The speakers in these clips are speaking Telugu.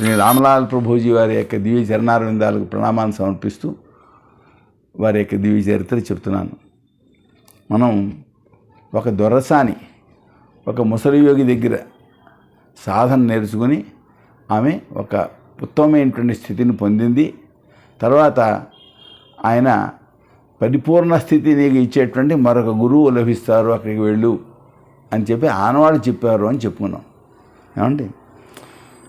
శ్రీ రామలాల్ ప్రభుజీ వారి యొక్క దివ్య చరణారవిందాలకు ప్రణామాన్ని సమర్పిస్తూ వారి యొక్క దివ్య చరిత్ర చెప్తున్నాను. మనం ఒక దొరసాని ఒక ముసలి యోగి దగ్గర సాధన నేర్చుకుని ఆమె ఒక ఉత్తమమైనటువంటి స్థితిని పొందింది. తర్వాత ఆయన పరిపూర్ణ స్థితి నీకు ఇచ్చేటువంటి మరొక గురువు లభిస్తారు అక్కడికి వెళ్ళు అని చెప్పి ఆనవాళ్ళు చెప్పారు అని చెప్పుకున్నాం. ఏమండి?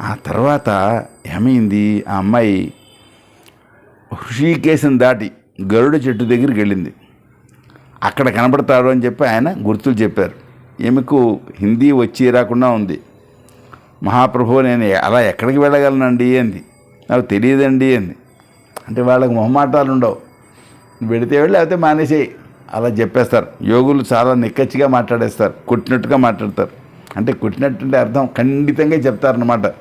ఆ తర్వాత ఏమైంది? ఆ అమ్మాయి హృషికేశం దాటి గరుడ చెట్టు దగ్గరికి వెళ్ళింది. అక్కడ కనబడతాడు అని చెప్పి ఆయన గుర్తులు చెప్పారు. ఈమెకు హిందీ వచ్చి రాకుండా ఉంది. మహాప్రభు నేను అలా ఎక్కడికి వెళ్ళగలనండి అంది. నాకు తెలియదండి అంది. అంటే వాళ్ళకి మొహమాటాలు ఉండవు. పెడితే వెళ్ళి లేకపోతే మానేసేయి. అలా చెప్పేస్తారు. యోగులు చాలా నిక్కచ్చిగా మాట్లాడేస్తారు. కొట్టినట్టుగా మాట్లాడతారు. అంటే కొట్టినట్టుంటే అర్థం ఖండితంగా చెప్తారనమాట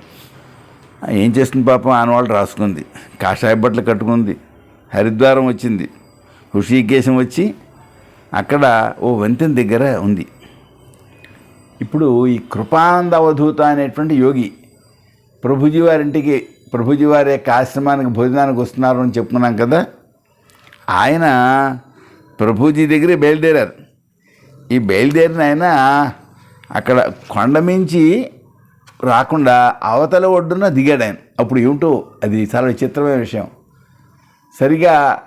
ఏం చేస్తుంది పాపం? ఆనవాళ్ళు రాసుకుంది. కాషాయ బట్టలు కట్టుకుంది. హరిద్వారం వచ్చింది. హృషికేశం వచ్చి అక్కడ ఓ వంతెన దగ్గర ఉంది. ఇప్పుడు ఈ కృపానంద అవధూత అనేటువంటి యోగి ప్రభుజీ వారింటికి ప్రభుజీ వారి యొక్క ఆశ్రమానికి భోజనానికి వస్తున్నారు అని చెప్పుకున్నాం కదా. ఆయన ప్రభుజీ దగ్గరే బయలుదేరారు. ఈ బయలుదేరిన ఆయన అక్కడ కొండ మించి రాకుండా అవతల ఒడ్డున దిగాడు ఆయన. అప్పుడు ఏమిటో అది చాలా విచిత్రమైన విషయం. సరిగా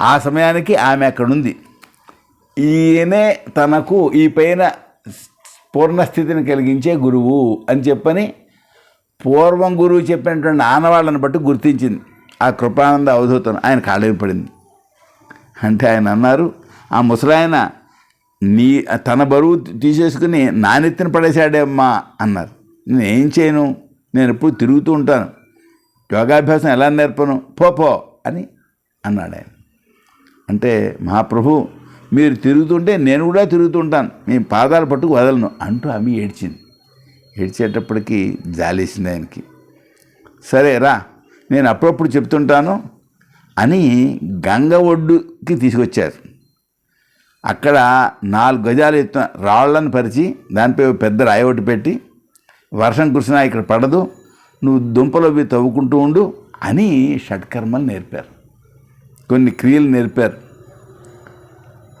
ఆ సమయానికి ఆమె అక్కడ ఉంది ఈయనే తనకు ఈ పైన పూర్ణస్థితిని కలిగించే గురువు అని చెప్పని పూర్వం గురువు చెప్పినటువంటి ఆనవాళ్ళని బట్టి గుర్తించింది. ఆ కృపానంద అవధూతను ఆయన కాళ్ళవి పడింది. అంటే ఆయన అన్నారు ఆ ముసలాయన నీ తన బరువు తీసేసుకుని నానెత్తిన పడేశాడే అమ్మా అన్నారు. నేను ఏం చేయను? నేను ఎప్పుడు తిరుగుతూ ఉంటాను. యోగాభ్యాసం ఎలా నేర్పను? పో పో అని అన్నాడు ఆయన. అంటే మహాప్రభు మీరు తిరుగుతుంటే నేను కూడా తిరుగుతుంటాను మీ పాదాలు పట్టుకు వదలను అంటూ ఆమె ఏడ్చింది. ఏడ్చేటప్పటికి జాలేసింది ఆయనకి. సరే రా నేను అప్పుడప్పుడు చెప్తుంటాను అని గంగ ఒడ్డుకి తీసుకొచ్చారు. అక్కడ నాలుగు గజాలు ఎత్తున రాళ్ళను పరిచి దానిపై పెద్ద రాయి ఒకటి పెట్టి వర్షం కురిసినా ఇక్కడ పడదు నువ్వు దుంపలు అవి తవ్వుకుంటూ ఉండు అని షట్కర్మలు నేర్పారు. కొన్ని క్రియలు నేర్పారు.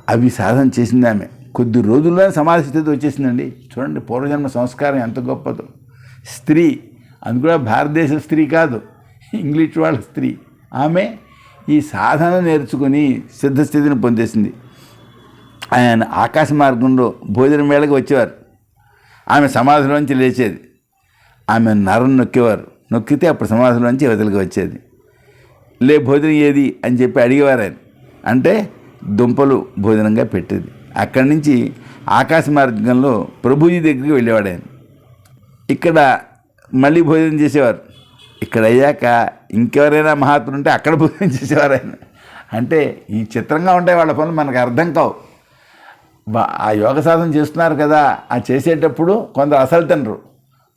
అవి సాధన చేసింది ఆమె. కొద్ది రోజుల్లోనే సమాధి స్థితి వచ్చేసిందండి. చూడండి పూర్వజన్మ సంస్కారం ఎంత గొప్పదో. స్త్రీ అది కూడా భారతదేశ స్త్రీ కాదు ఇంగ్లీష్ వాళ్ళ స్త్రీ. ఆమె ఈ సాధన నేర్చుకుని సిద్ధస్థితిని పొందేసింది. ఆయన ఆకాశ మార్గంలో భోజనం వేళకి వచ్చేవారు. ఆమె సమాధిలోంచి లేచేది. ఆమె నరం నొక్కేవారు. నొక్కితే అప్పుడు సమాధిలోంచి వదిలికి వచ్చేది. లే భోజనం ఏది? అని చెప్పి అడిగేవారు ఆయన. అంటే దుంపలు భోజనంగా పెట్టేది. అక్కడి నుంచి ఆకాశ మార్గంలో ప్రభుజీ దగ్గరికి వెళ్ళేవాడు ఆయన. ఇక్కడ మళ్ళీ భోజనం చేసేవారు. ఇక్కడ అయ్యాక ఇంకెవరైనా మహాత్ములు ఉంటే అక్కడ భోజనం చేసేవారు ఆయన. అంటే ఈ చిత్రంగా ఉంటాయి వాళ్ళ పనులు మనకు అర్థం కావు. ఆ యోగ సాధన చేస్తున్నారు కదా ఆ చేసేటప్పుడు కొందరు అసలు తినరు.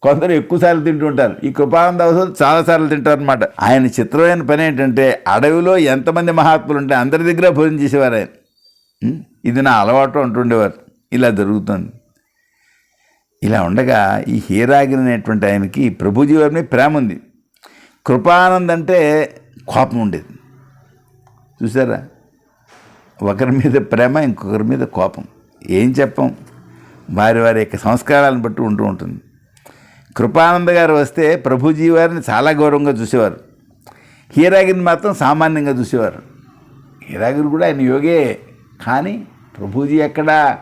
కొందరు ఎక్కువసార్లు తింటుంటారు ఈ కృపానంద అవసరం చాలాసార్లు తింటారు అనమాట ఆయన చిత్రమైన పని ఏంటంటే అడవిలో ఎంతమంది మహాత్ములు ఉంటే అందరి దగ్గర భోజనం చేసేవారు ఆయన. ఇది నా అలవాటు అంటుండేవారు ఇలా జరుగుతుంది. ఇలా ఉండగా ఈ హీరాగిరి అనేటువంటి ఆయనకి ప్రభుజీ వారి మీద ప్రేమ ఉంది. కృపానంద్ అంటే కోపం ఉండేది. చూసారా? ఒకరి మీద ప్రేమ ఇంకొకరి మీద కోపం. ఏం చెప్పం? వారి వారి యొక్క సంస్కారాలను బట్టి ఉంటూ ఉంటుంది. కృపానంద గారు వస్తే ప్రభుజీ వారిని చాలా గౌరవంగా చూసేవారు. హీరాగిరిని మాత్రం సామాన్యంగా చూసేవారు. హీరాగిరి కూడా ఆయన యోగే కానీ ప్రభుజీ ఎక్కడా?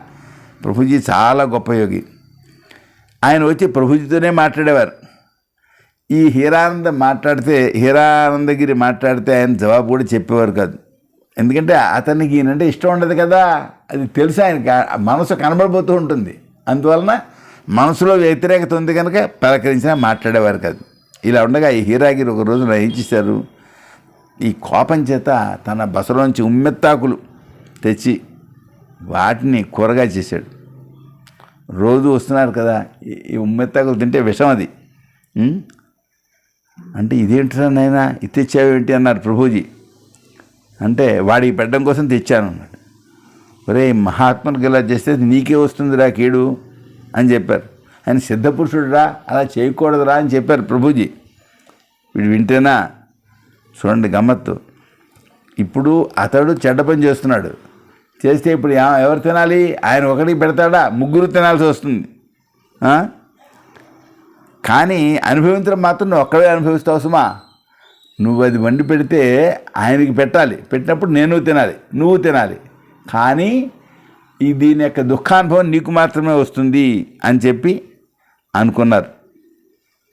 ప్రభుజీ చాలా గొప్ప యోగి. ఆయన వచ్చి ప్రభుజీతోనే మాట్లాడేవారు. ఈ హీరానంద మాట్లాడితే హీరానందగిరి మాట్లాడితే ఆయన జవాబు కూడా చెప్పేవారు కాదు. ఎందుకంటే అతనికి ఈయనంటే ఇష్టం ఉండదు కదా. అది తెలుసు ఆయనకి. మనసు కనబడిపోతూ ఉంటుంది. అందువలన మనసులో వ్యతిరేకత ఉంది కనుక పలకరించినా మాట్లాడేవారు కాదు. ఇలా ఉండగా ఈ హీరాగిరి ఒక రోజున ఏం చేశారు ఈ కోపం చేత తన బసలోంచి ఉమ్మెత్తాకులు తెచ్చి వాటిని కూరగా చేశాడు. రోజు వస్తున్నారు కదా. ఈ- ఉమ్మెత్తాకులు తింటే విషం అది. అంటే ఇదేంటిరా నాయన? ఇది తెచ్చావేంటి అన్నారు ప్రభుజీ. అంటే వాడికి పెట్టడం కోసం తెచ్చాను అన్నాడు. ఒరే మహాత్మునికి ఇలా చేస్తే నీకే వస్తుందిరా కీడు అని చెప్పారు. ఆయన సిద్ధపురుషుడురా అలా చేయకూడదురా అని చెప్పారు ప్రభుజీ. వీడు వింటేనా? చూడండి గమ్మత్తు. ఇప్పుడు అతడు చెడ్డ పని చేస్తున్నాడు. చేస్తే ఇప్పుడు ఎవరు తినాలి? ఆయన ఒకటికి పెడతాడా? ముగ్గురు తినాల్సి వస్తుంది. కానీ అనుభవించడం మాత్రం నువ్వు ఒక్కడే అనుభవిస్తావు సుమా. నువ్వు అది వండి పెడితే ఆయనకి పెట్టాలి. పెట్టినప్పుడు నేను తినాలి నువ్వు తినాలి. కానీ ఈ దీని యొక్క దుఃఖానుభవం నీకు మాత్రమే వస్తుంది అని చెప్పి అనుకున్నారు.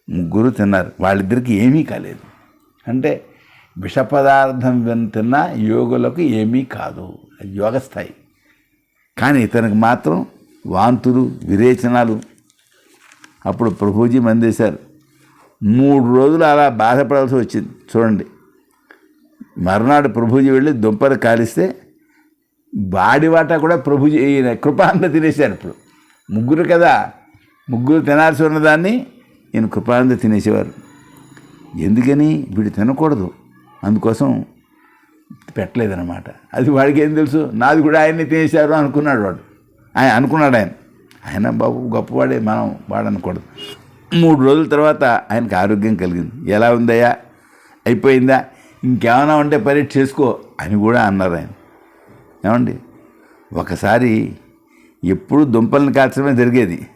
ముగ్గురు తిన్నారు. వాళ్ళిద్దరికి ఏమీ కాలేదు. అంటే విష పదార్థం విన్ తిన్న యోగులకు ఏమీ కాదు. యోగ స్థాయి కానీ ఇతనికి మాత్రం వాంతులు విరేచనాలు. అప్పుడు ప్రభుజీ మందేశారు. మూడు రోజులు అలా బాధపడాల్సి వచ్చింది. చూడండి. మర్నాడు ప్రభుజీ వెళ్ళి దుంపలు కాలిస్తే బాడివాట కూడా ప్రభుజీ ఈయన కృపానంద తినేశారు ఇప్పుడు. ముగ్గురు కదా. ముగ్గురు తినాల్సి ఉన్నదాన్ని ఈయన కృపానంద తినేసేవారు. ఎందుకని? వీడు తినకూడదు. అందుకోసం పెట్టలేదన్నమాట. అది వాడికి ఏం తెలుసు? నాది కూడా ఆయన్ని తినేశారు అనుకున్నాడు వాడు. ఆయన అనుకున్నాడు ఆయన. ఆయన బాబు గొప్పవాడే మనం వాడనకూడదు. మూడు రోజుల తర్వాత ఆయనకు ఆరోగ్యం కలిగింది. ఎలా ఉందయ్యా? అయిపోయిందా? ఇంకేమైనా ఉంటే పరీక్ష చేసుకో అని కూడా అన్నారు ఆయన. ఏమండి? ఒకసారి ఎప్పుడు దుంపలను కాల్చడమే జరిగేది.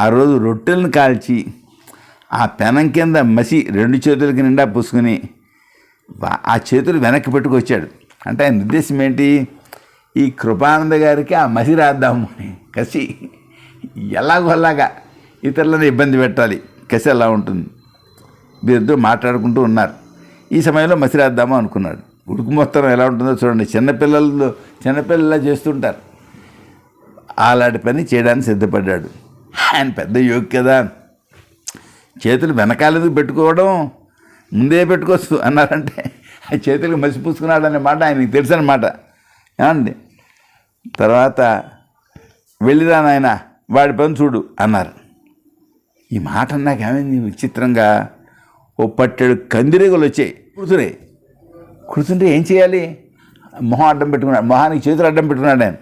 ఆ రోజు రొట్టెలను కాల్చి ఆ పెనం కింద మసి రెండు చేతులకి నిండా పూసుకుని ఆ చేతులు వెనక్కి పెట్టుకొచ్చాడు. అంటే ఆయన ఉద్దేశం ఏంటి? ఈ కృపానంద గారికి ఆ మసి రాద్దాము అని. కసి ఎలాగో అలాగా ఇతరులను ఇబ్బంది పెట్టాలి. కసి అలా ఉంటుంది. వీరిద్దరూ మాట్లాడుకుంటూ ఉన్నారు. ఈ సమయంలో మసిరేద్దాము అనుకున్నాడు. ఉడుకు మొత్తం ఎలా ఉంటుందో చూడండి. చిన్నపిల్లలు చిన్నపిల్లలా చేస్తుంటారు. అలాంటి పని చేయడానికి సిద్ధపడ్డాడు. ఆయన పెద్ద యోగి కదా చేతులు వెనకాలెందుకు పెట్టుకోవడం? ముందే పెట్టుకోవచ్చు అన్నారంటే ఆ చేతులకు మసి పూసుకున్నాడు అనే మాట ఆయనకి తెలుసు అనమాట ఏమండి? తర్వాత వెళ్ళిరా నాయన వాడి పని చూడు అన్నారు. ఈ మాట నాకేమైంది విచిత్రంగా ఓ పట్టెడు కందిరీగలు వచ్చాయి కుడుతున్నాయి కుడుతుంటే ఏం చేయాలి? మొహం అడ్డం పెట్టుకున్నాడు. మొహానికి చేతులు అడ్డం పెట్టుకున్నాడు ఆయన.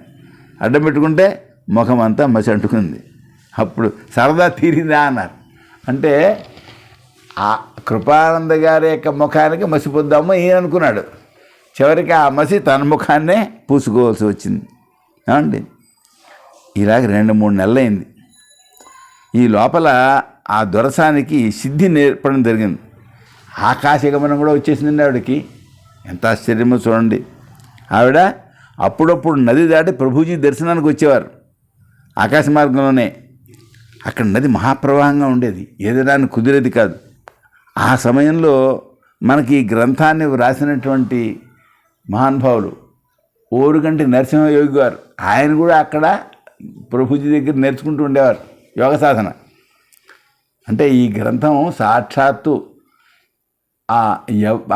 అడ్డం పెట్టుకుంటే ముఖం అంతా మసి అంటుకుంది. అప్పుడు సరదా తీరిందా అన్నారు. అంటే ఆ కృపానంద గారి యొక్క ముఖానికి మసి పొద్దాము ఈయన అనుకున్నాడు. చివరికి ఆ మసి తన ముఖాన్నే పూసుకోవాల్సి వచ్చింది. ఏమండి? ఇలాగ రెండు మూడు నెలలైంది. ఈ లోపల ఆ దొరసానికి సిద్ధి నేర్పడం జరిగింది. ఆకాశగమనం కూడా వచ్చేసిందండి ఆవిడకి. ఎంత ఆశ్చర్యమో చూడండి. ఆవిడ అప్పుడప్పుడు నది దాటి ప్రభుజీ దర్శనానికి వచ్చేవారు. ఆకాశ మార్గంలోనే. అక్కడ నది మహాప్రవాహంగా ఉండేది. ఏదైనా కుదిరేది కాదు. ఆ సమయంలో మనకి ఈ గ్రంథాన్ని వ్రాసినటువంటి మహానుభావులు ఓరుగంటి నరసింహయోగి గారు ఆయన కూడా అక్కడ ప్రభుజీ దగ్గర నేర్చుకుంటూ ఉండేవారు. యోగ సాధన అంటే ఈ గ్రంథం సాక్షాత్తు ఆ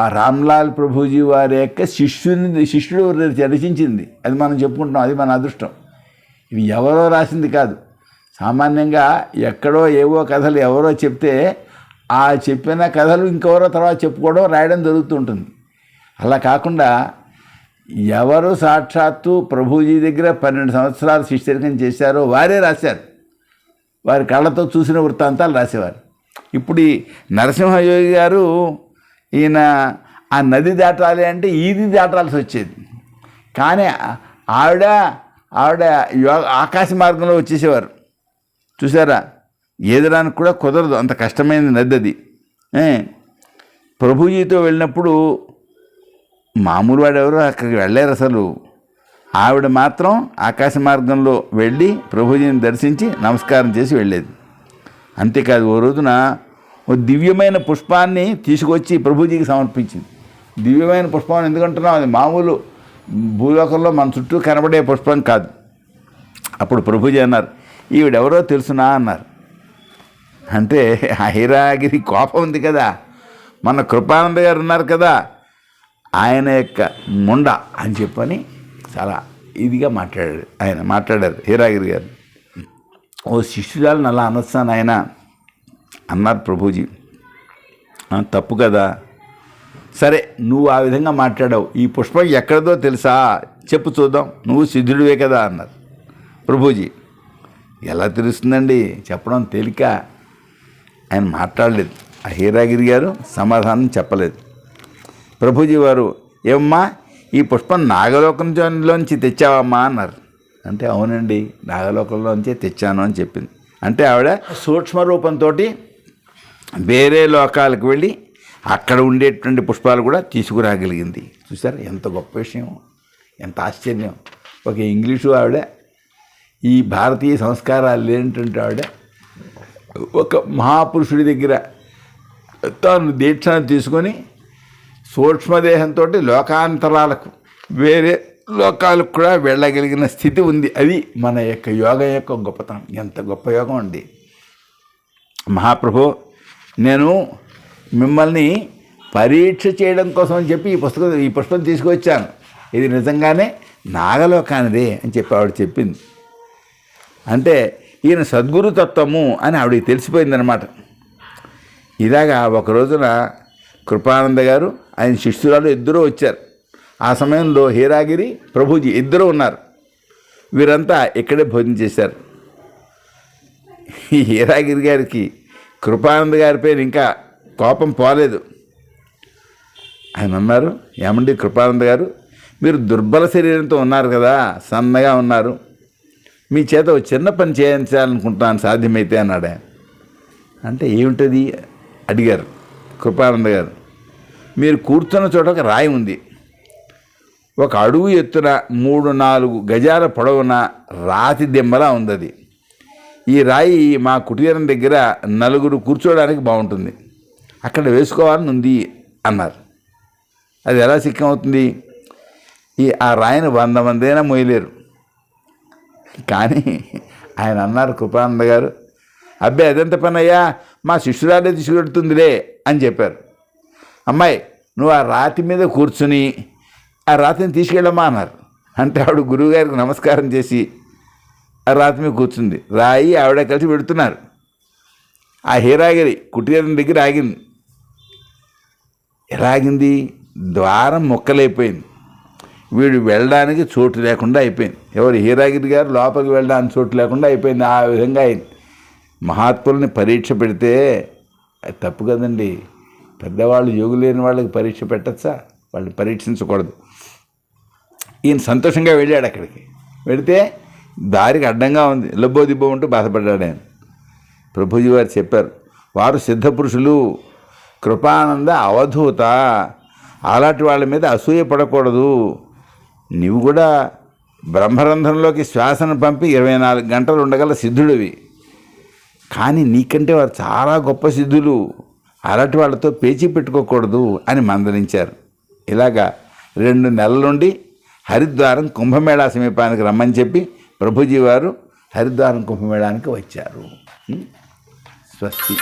రామ్లాల్ ప్రభుజీ వారి యొక్క శిష్యుని శిష్యుడు రచించింది. అది మనం చెప్పుకుంటున్నాం. అది మన అదృష్టం. ఇవి ఎవరో రాసింది కాదు. సామాన్యంగా ఎక్కడో ఏవో కథలు ఎవరో చెప్తే ఆ చెప్పిన కథలు ఇంకెవరో తర్వాత చెప్పుకోవడం రాయడం జరుగుతుంటుంది అలా కాకుండా ఎవరు సాక్షాత్తు ప్రభుజీ దగ్గర పన్నెండు సంవత్సరాలు శిష్యరికం చేశారో వారే రాశారు. వారి కళ్ళతో చూసిన వృత్తాంతాలు రాసేవారు. ఇప్పుడు ఈ నరసింహయోగి గారు ఈయన ఆ నది దాటాలి అంటే ఈది దాటాల్సి వచ్చేది. కానీ ఆవిడ ఆవిడ యోగ ఆకాశ మార్గంలో వచ్చేసేవారు. చూసారా? ఏదడానికి కూడా కుదరదు. అంత కష్టమైన నది అది. ప్రభుజీతో వెళ్ళినప్పుడు మామూలు వాడు ఎవరు? అక్కడికి వెళ్ళారు అసలు. ఆవిడ మాత్రం ఆకాశ మార్గంలో వెళ్ళి ప్రభుజీని దర్శించి నమస్కారం చేసి వెళ్ళేది. అంతేకాదు ఓ రోజున ఓ దివ్యమైన పుష్పాన్ని తీసుకొచ్చి ప్రభుజీకి సమర్పించింది. దివ్యమైన పుష్పం ఎందుకంటున్నాం అది మామూలు భూలోకంలో మన చుట్టూ కనబడే పుష్పం కాదు. అప్పుడు ప్రభుజీ అన్నారు ఈవిడెవరో తెలుసునా? అన్నారు. అంటే హైరాగిరి కోపం ఉంది కదా. మన కృపానంద గారు ఉన్నారు కదా. ఆయన యొక్క ముండ అని చెప్పని చాలా ఇదిగా మాట్లాడారు ఆయన మాట్లాడారు. హీరాగిరి గారు. ఓ శిష్యురాలను అలా అనొస్తాను ఆయన అన్నారు ప్రభుజీ. తప్పు కదా. సరే నువ్వు ఆ విధంగా మాట్లాడావు. ఈ పుష్పం ఎక్కడదో తెలుసా? చెప్పు చూద్దాం. నువ్వు సిద్ధుడివే కదా అన్నారు ప్రభుజీ. ఎలా తెలుస్తుందండి? చెప్పడం తేలిక. ఆయన మాట్లాడలేదు. ఆ హీరాగిరి గారు సమాధానం చెప్పలేదు. ప్రభుజీ వారు ఏమ్మా ఈ పుష్పం నాగలోకంలోంచి తెచ్చావమ్మా అన్నారు. అంటే అవునండి నాగలోకంలోంచి తెచ్చాను అని చెప్పింది. అంటే ఆవిడ సూక్ష్మ రూపంతో వేరే లోకాలకు వెళ్ళి అక్కడ ఉండేటువంటి పుష్పాలు కూడా తీసుకురాగలిగింది. చూసారా ఎంత గొప్ప విషయం ఎంత ఆశ్చర్యం. ఒక ఇంగ్లీషు ఆవిడ ఈ భారతీయ సంస్కారాలు లేనటువంటి ఆవిడ ఒక మహాపురుషుడి దగ్గర తాను దీక్షను తీసుకొని సూక్ష్మదేహంతో లోకాంతరాలకు వేరే లోకాలకు కూడా వెళ్ళగలిగిన స్థితి ఉంది. అది మన యొక్క యోగం యొక్క గొప్పతనం. ఎంత గొప్ప యోగం అండి. మహాప్రభు నేను మిమ్మల్ని పరీక్ష చేయడం కోసం అని చెప్పి ఈ పుస్తకం ఈ పుస్తకం తీసుకొచ్చాను ఇది నిజంగానే నాగలోకానిదే అని చెప్పి ఆవిడ చెప్పింది. అంటే ఈయన సద్గురు తత్వము అని ఆవిడకి తెలిసిపోయిందనమాట ఇలాగా ఒక రోజున కృపానంద గారు ఆయన శిష్యురాలు ఇద్దరూ వచ్చారు. ఆ సమయంలో హీరాగిరి ప్రభుజీ ఇద్దరు ఉన్నారు. వీరంతా ఇక్కడే భోజనం చేశారు. ఈ హీరాగిరి గారికి కృపానంద గారి పేరు ఇంకా కోపం పోలేదు. ఆయన అన్నారు ఏమండి కృపానంద గారు? మీరు దుర్బల శరీరంతో ఉన్నారు కదా సన్నగా ఉన్నారు. మీ చేత ఒక చిన్న పని చేయించాలనుకుంటున్నాను సాధ్యమైతే అన్నాడు అంటే ఏమిటది? అడిగారు కృపానంద గారు. మీరు కూర్చున్న చోట ఒక రాయి ఉంది. ఒక అడుగు ఎత్తున మూడు నాలుగు గజాల పొడవున రాతి దిమ్మలా ఉంది అది ఈ రాయి మా కుటీరం దగ్గర నలుగురు కూర్చోవడానికి బాగుంటుంది. అక్కడ వేసుకోవాలని ఉంది అన్నారు. అది ఎలా సిక్కం అవుతుంది ఈ ఆ రాయిని వంద మందైనా మోయలేరు. కానీ ఆయన అన్నారు కృపానంద గారు అబ్బాయి అదెంత పని అయ్యా మా శిష్యురాలే తీసుకెడుతుందిలే అని చెప్పారు. అమ్మాయి నువ్వు ఆ రాతి మీద కూర్చుని ఆ రాతిని తీసుకెళ్ళమ్మా అన్నారు. అంటే ఆవిడ గురువుగారికి నమస్కారం చేసి ఆ రాతి మీద కూర్చుంది. రాయి ఆవిడ కలిసి పెడుతున్నారు ఆ హీరాగిరి కుటీరం దగ్గర ఆగింది. ఎలా ఆగింది? ద్వారం మొక్కలైపోయింది. వీడు వెళ్ళడానికి చోటు లేకుండా అయిపోయింది. ఎవరు? హీరాగిరి గారు లోపలికి వెళ్ళడానికి చోటు లేకుండా అయిపోయింది. ఆ విధంగా అయింది. మహాత్ముల్ని పరీక్ష పెడితే అది తప్పు కదండి. పెద్దవాళ్ళు యోగు లేని వాళ్ళకి పరీక్ష పెట్టచ్చా? వాళ్ళని పరీక్షించకూడదు. ఈయన సంతోషంగా వెళ్ళాడు అక్కడికి. వెళితే దారికి అడ్డంగా ఉంది. లబ్బో దిబ్బో ఉంటూ బాధపడ్డాడు ఆయన. ప్రభుజీ వారు చెప్పారు వారు సిద్ధపురుషులు కృపానంద అవధూత. అలాంటి వాళ్ళ మీద అసూయ పడకూడదు. నీవు కూడా బ్రహ్మరంధ్రంలోకి శ్వాసను పంపి ఇరవై నాలుగు గంటలు ఉండగల సిద్ధుడివి. కానీ నీకంటే వారు చాలా గొప్ప సిద్ధులు. అలాంటి వాళ్ళతో పేచీ పెట్టుకోకూడదు అని మందలించారు. ఇలాగా రెండు నెలల నుండి హరిద్వారం కుంభమేళా సమీపానికి రమ్మని చెప్పి ప్రభుజీ వారు హరిద్వారం కుంభమేళానికి వచ్చారు. స్వస్తి.